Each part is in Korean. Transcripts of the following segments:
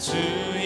to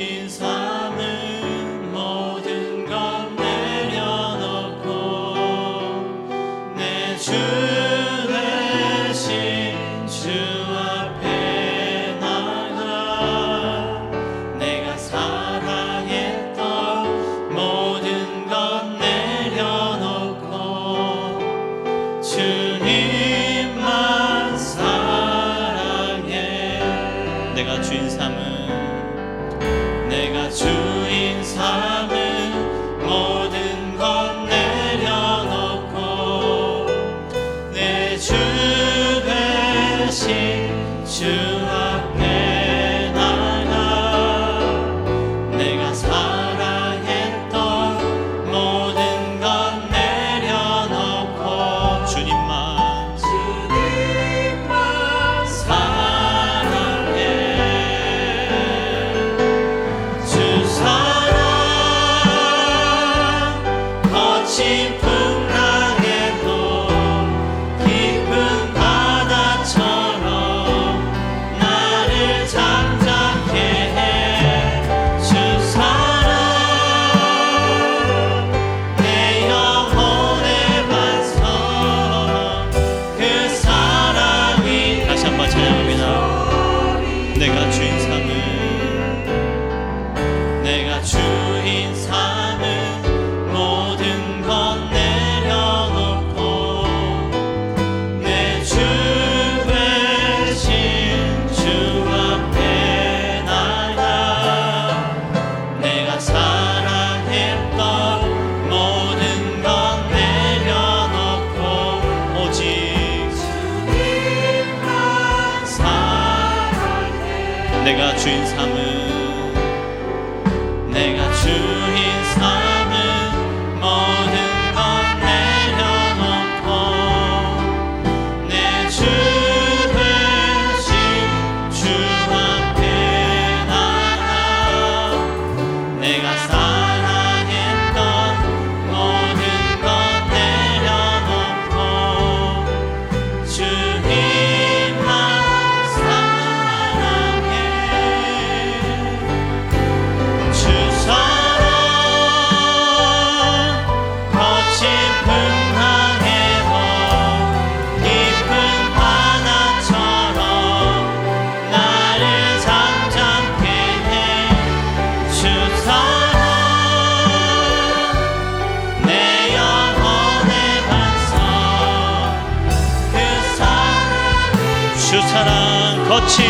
거친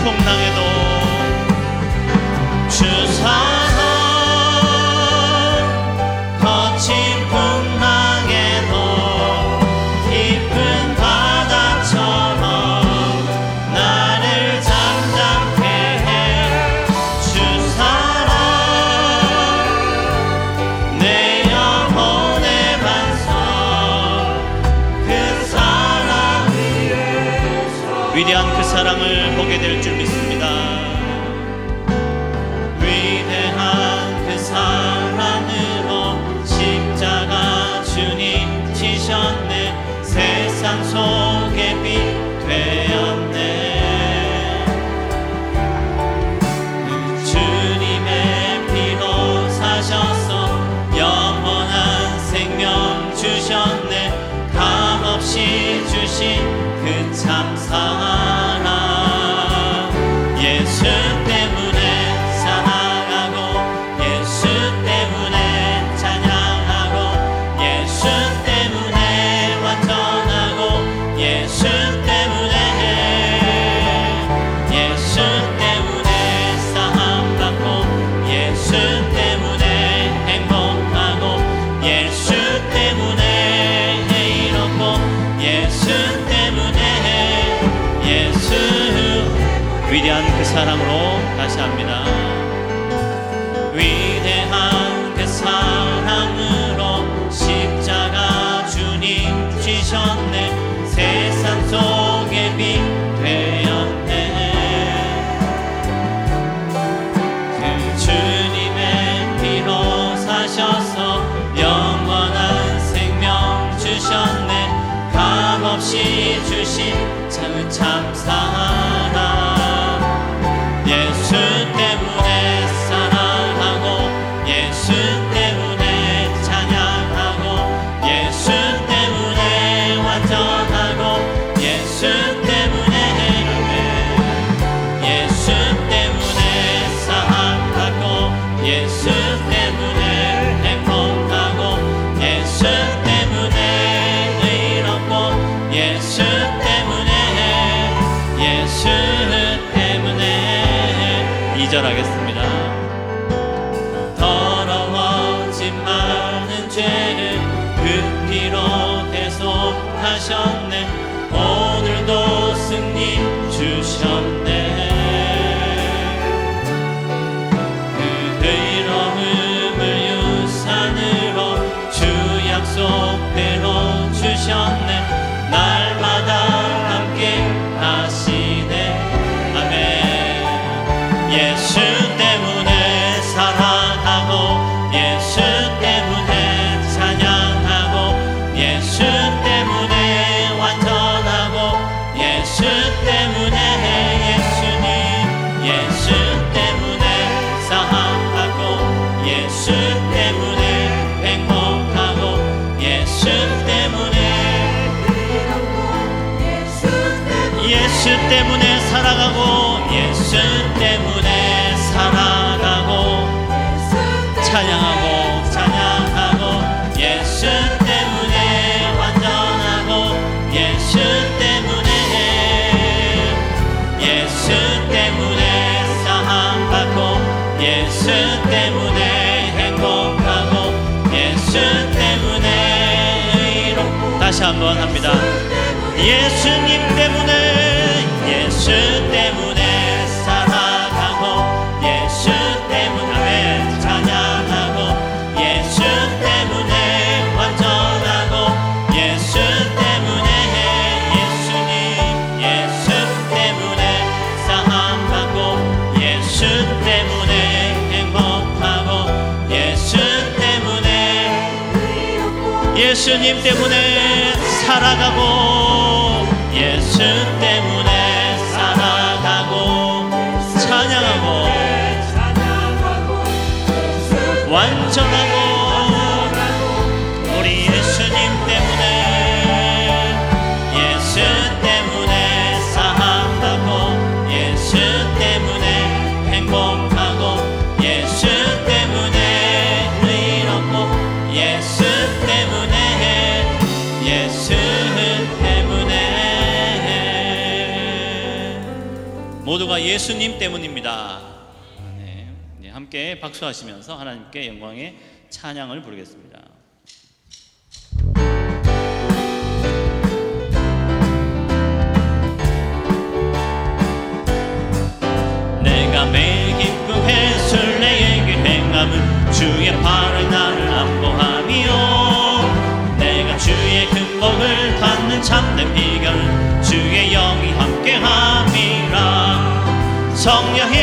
풍랑에도 위대한 그 사랑을 보게 될 줄 믿습니다. 없네 세상 속. 예수님 때문에 예수 때문에 살아가고 예수 때문에 찬양하고 예수 때문에 완전하고 예수 때문에 예수님 예수 때문에 사랑하고 예수 때문에 행복하고 예수 때문에 예수님 때문에 살아가고 예수 때문에 살아가고 찬양하고 완전한 원수가 예수님 때문입니다. 네, 네, 함께 박수하시면서 하나님께 영광의 찬양을 부르겠습니다. 내가 매일 기쁘게 술래에게 행함은 주의 팔을 나를 안보하며 내가 주의 근복을 받는 참된 비 创业。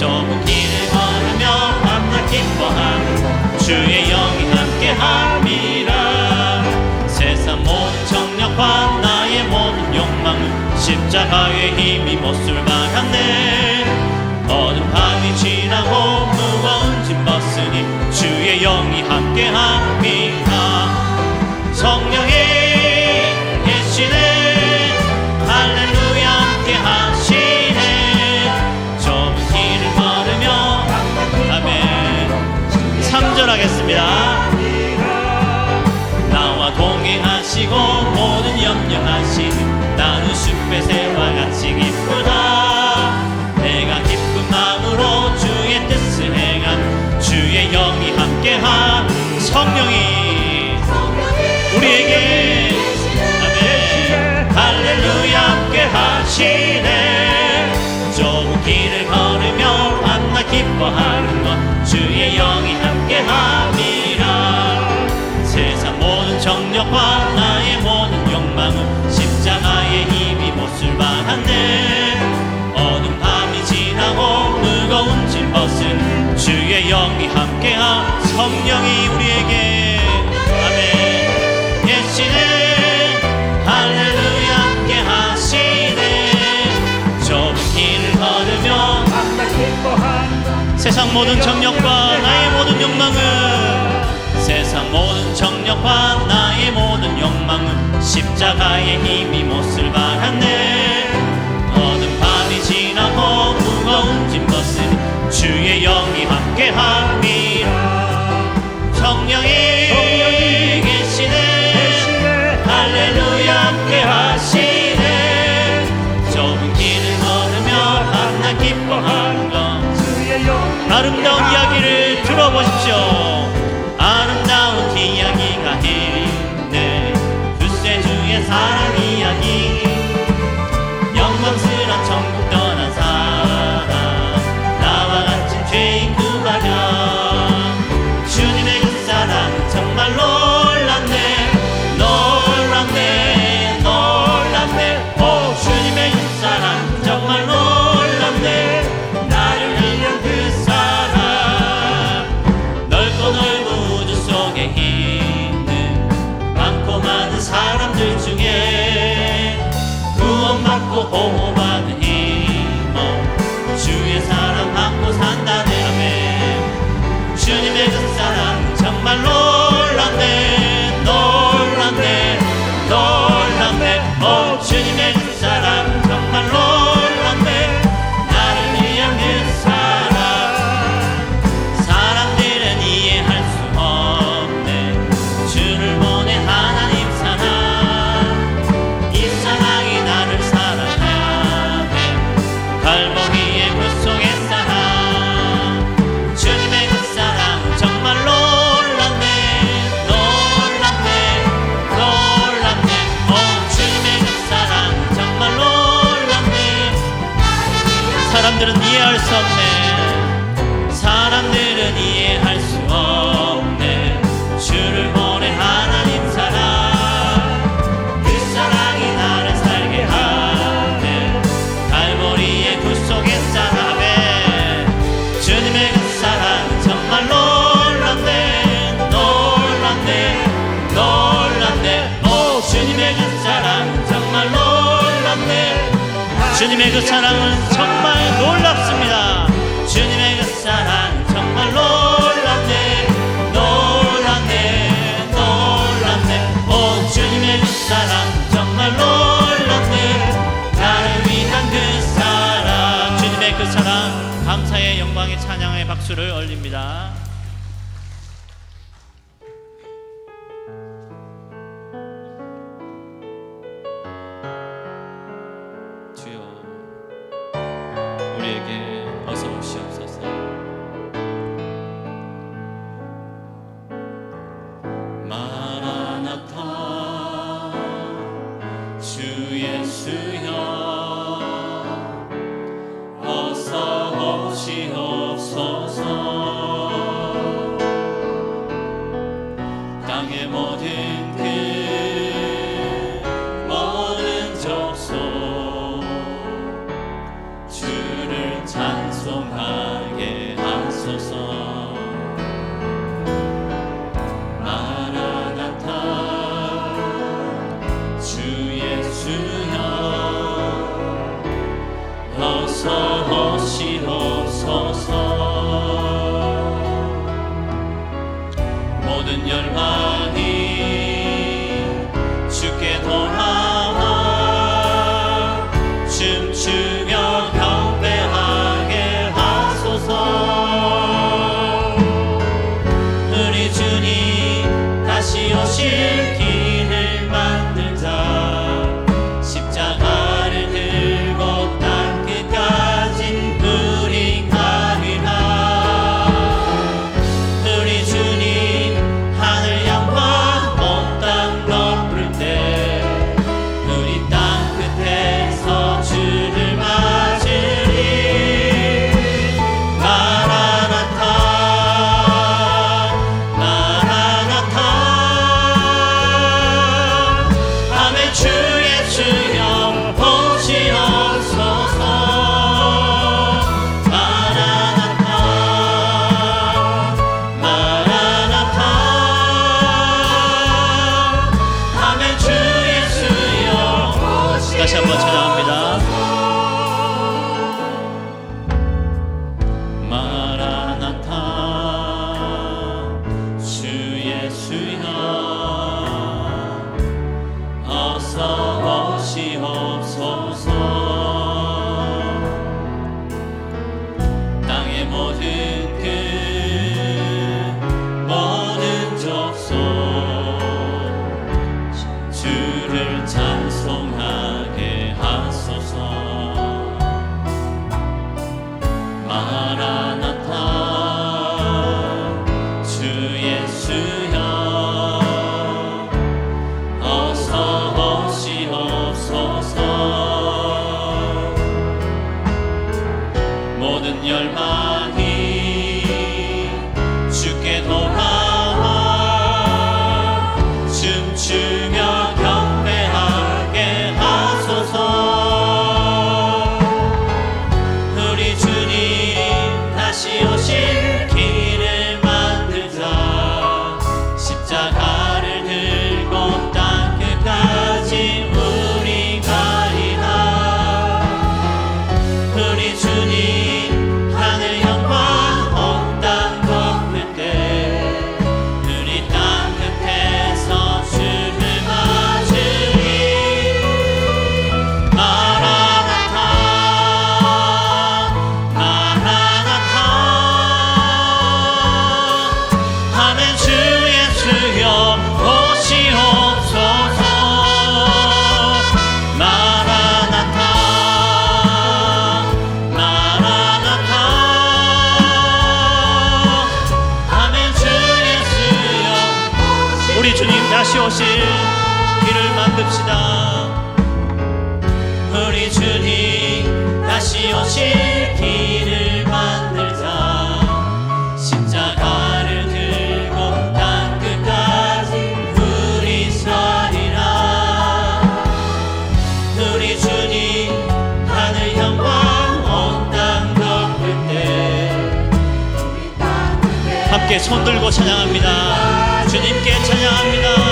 좁은 길 걸으며 만나 기뻐함. 주의 영이 함께함이라. 세상 모든 정력과 나의 모든 욕망은 십자가의 힘이 못을 바랐네 어둠 밤이 지나고 무거운 짐 벗으니 주의 영이 함께함. 영이 함께한 성령이 우리에게. 아멘. 계시네 할렐루야 함께 하시네. 좁은 길을 걸으며 세상 모든 정력과 나의 모든 욕망은 세상 모든 정력과 나의 모든 욕망은 십자가의 힘이 못을 박았네. 어둠 밤이 지나고 무거운 짐 벗은 주의 영이 হা home. 주님의 그 사랑은 정말 놀랍습니다. 주님의 그 사랑 정말 놀랍네. 놀랍네. 놀랍네. 오, 주님의 그 사랑 정말 놀랍네. 나를 위한 그 사랑. 주님의 그 사랑 감사의 영광의 찬양의 박수를 올립니다. 합시다. 우리 주님 다시 오실 길을 만들자. 십자가를 들고 땅 끝까지 우리 살리라. 우리 주님 하늘 영광 온땅 덮을 때 함께 손 들고 찬양합니다. 주님께 찬양합니다.